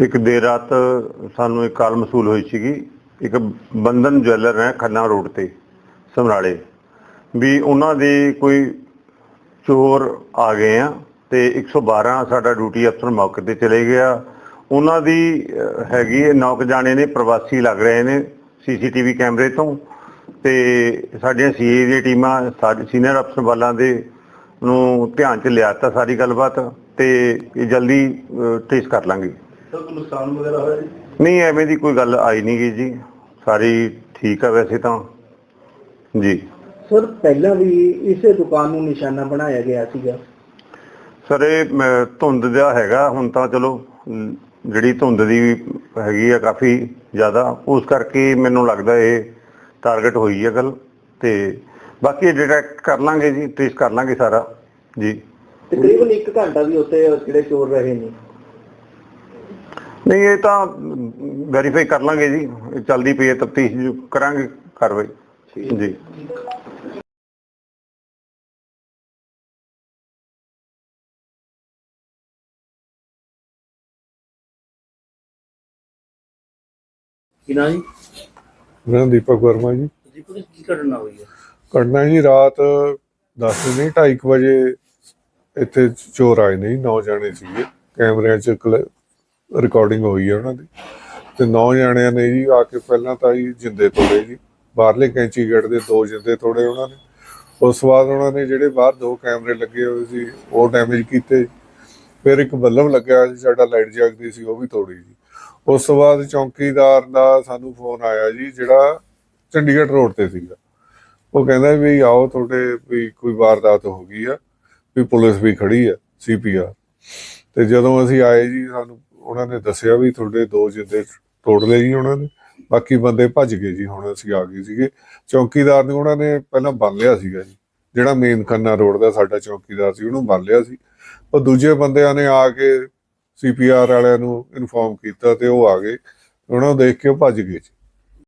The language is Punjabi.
ਇੱਕ ਦੇਰ ਰਾਤ ਸਾਨੂੰ ਇੱਕ ਕਾਲ ਮਸੂਲ ਹੋਈ ਸੀਗੀ। ਇੱਕ ਬੰਧਨ ਜਵੈਲਰ ਹੈ ਖੰਨਾ ਰੋਡ ਤੇ, ਸਮਰਾਲੇ। ਵੀ ਉਹਨਾਂ ਦੇ ਕੋਈ ਚੋਰ ਆ ਗਏ ਆ ਤੇ 112 ਸਾਡਾ ਡਿਊਟੀ ਅਫਸਰ ਮੌਕੇ ਤੇ ਚਲੇ ਗਿਆ। ਉਹਨਾਂ ਦੀ ਹੈਗੀ ਨੌਕ ਜਾਣੇ ਨੇ, ਪ੍ਰਵਾਸੀ ਲੱਗ ਰਹੇ ਨੇ ਸੀਸੀਟੀਵੀ ਕੈਮਰੇ ਤੋਂ। ਤੇ ਸਾਡੀਆਂ ਸੀਏ ਦੀਆਂ ਟੀਮਾਂ, ਸਾਡੇ, ਸੀਨੀਅਰ ਅਫਸਰ ਵਾਲਾਂ ਦੇ ਨੂੰ ਧਿਆਨ ਚ ਲਿਆਤਾ ਸਾਰੀ ਗੱਲਬਾਤ ਤੇ ਇਹ ਜਲਦੀ ਟ੍ਰੇਸ ਕਰ ਲਾਂਗੇ। ਸਰ ਕੋਈ ਨੁਕਸਾਨ ਵਗੈਰਾ ਹੋਇਆ ਜੀ? ਨਹੀਂ ਐਵੇਂ ਦੀ ਕੋਈ ਗੱਲ ਆਈ ਨਹੀਂ ਗਈ ਜੀ। ਸਾਰੀ ਠੀਕ ਆ ਵੈਸੇ ਤਾਂ। ਜੀ। ਸਰ ਪਹਿਲਾਂ ਵੀ ਇਸੇ ਦੁਕਾਨ ਨੂੰ ਨਿਸ਼ਾਨਾ ਬਣਾਇਆ ਗਿਆ ਸੀਗਾ? ਸਰ ਇਹ ਧੁੰਦ ਦਾ ਹੈਗਾ। ਹੁਣ ਤਾਂ ਚਲੋ ਜਿਹੜੀ ਧੁੰਦ ਦੀ ਹੈਗੀ ਆ ਕਾਫੀ ਜ਼ਿਆਦਾ। ਉਸ ਕਰਕੇ ਮੈਨੂੰ ਲੱਗਦਾ ਇਹ ਟਾਰਗੇਟ ਹੋਈ ਹੈ ਗੱਲ। ਤੇ ਬਾਕੀ ਡਿਟੈਕਟ ਕਰ ਲਾਂਗੇ ਜੀ ਟ੍ਰੇਸ ਕਰ ਲਾਂਗੇ ਸਾਰਾ। ਜੀ। ਤਕਰੀਬਨ 1 ਘੰਟਾ ਵੀ ਉੱਥੇ ਜਿਹੜੇ ਚੋਰ ਰਹੇ ਨੇ। ਨਹੀਂ ਇਹ ਤਾਂ ਵੈਰੀਫਾਈ ਕਰ ਲਾਂਗੇ ਜੀ। ਚੱਲਦੀ ਪਈ ਹੈ ਤਫਤੀਸ਼ ਕਰਾਂਗੇ ਕਾਰਵਾਈ। ਜੀ। ਕਿਨਾਂ ਜੀ? ਮੈਂ ਦੀਪਕ ਵਰਮਾ ਜੀ। ਜੀ ਪੁਲਿਸ ਕੀ ਘਟਨਾ ਹੋਈ ਹੈ? ਘਟਨਾ ਜੀ ਰਾਤ 10 ਨਹੀਂ 2:30 ਵਜੇ ਇੱਥੇ ਚੋਰ ਆਏ ਨੇ ਨੌ ਜਾਣੇ ਸੀਗੇ। ਕੈਮਰਿਆਂ 'ਚ ਰਿਕਾਰਡਿੰਗ ਹੋਈ ਹੈ ਉਹਨਾਂ ਦੀ। ਤੇ ਨੌ ਜਾਣਿਆਂ ਨੇ ਜੀ ਆ ਕੇ ਪਹਿਲਾਂ ਤਾਂ ਜੀ ਜਿੰਦੇ ਤੋੜੇ ਜੀ। ਬਾਹਰਲੇ ਕੈਂਚੀ ਗੇਟ ਦੇ ਦੋ ਜਿੰਦੇ ਤੋੜੇ ਉਹਨਾਂ ਨੇ। ਉਸ ਤੋਂ ਬਾਅਦ ਉਹਨਾਂ ਨੇ ਜਿਹੜੇ ਬਾਹਰ ਦੋ ਕੈਮਰੇ ਲੱਗੇ ਹੋਏ ਸੀ, ਉਹ ਡੈਮੇਜ ਕੀਤੇ। ਫਿਰ ਇੱਕ ਬੱਲਬ ਲੱਗਿਆ ਸੀ, ਸਾਡਾ ਲਾਈਟ ਜਗਦੀ ਸੀ, ਉਹ ਵੀ ਤੋੜੀ ਜੀ। ਉਸ ਤੋਂ ਬਾਅਦ ਚੌਕੀਦਾਰ ਦਾ ਸਾਨੂੰ ਫੋਨ ਆਇਆ ਜੀ, ਜਿਹੜਾ ਚੰਡੀਗੜ੍ਹ ਰੋਡ ਤੇ ਸੀਗਾ। ਉਹ ਕਹਿੰਦਾ ਵੀ ਆਓ ਤੁਹਾਡੇ ਵੀ ਕੋਈ ਵਾਰਦਾਤ ਹੋ ਗਈ ਆ, ਵੀ ਪੁਲਿਸ ਵੀ ਖੜੀ ਆ ਸੀਪੀਆਰ ਤੇ ਜਦੋਂ ਅਸੀਂ ਆਏ ਜੀ, ਸਾਨੂੰ ਉਹਨਾਂ ਨੇ ਦੱਸਿਆ ਵੀ ਤੁਹਾਡੇ ਦੋ ਜਿੰਦੇ ਤੋੜ ਲਏ ਜੀ ਉਹਨਾਂ ਨੇ, ਬਾਕੀ ਬੰਦੇ ਭੱਜ ਗਏ ਜੀ, ਹੁਣ ਅਸੀਂ ਆ ਗਏ ਸੀਗੇ। ਚੌਕੀਦਾਰ ਨੂੰ ਉਹਨਾਂ ਨੇ ਪਹਿਲਾਂ ਬੰਨ ਲਿਆ ਸੀਗਾ ਜੀ। ਜਿਹੜਾ ਮੇਨ ਖੰਨਾ ਰੋਡ ਦਾ ਸਾਡਾ ਚੌਕੀਦਾਰ ਸੀ, ਉਹਨੂੰ ਬੰਨ ਲਿਆ ਸੀ। ਉਹ ਦੂਜੇ ਬੰਦਿਆਂ ਨੇ ਆ ਕੇ ਸੀਪੀਆਰ ਵਾਲਿਆਂ ਨੂੰ ਇਨਫੋਰਮ ਕੀਤਾ ਤੇ ਉਹ ਆ ਗਏ। ਉਹਨਾਂ ਨੂੰ ਦੇਖ ਕੇ ਉਹ ਭੱਜ ਗਏ ਜੀ।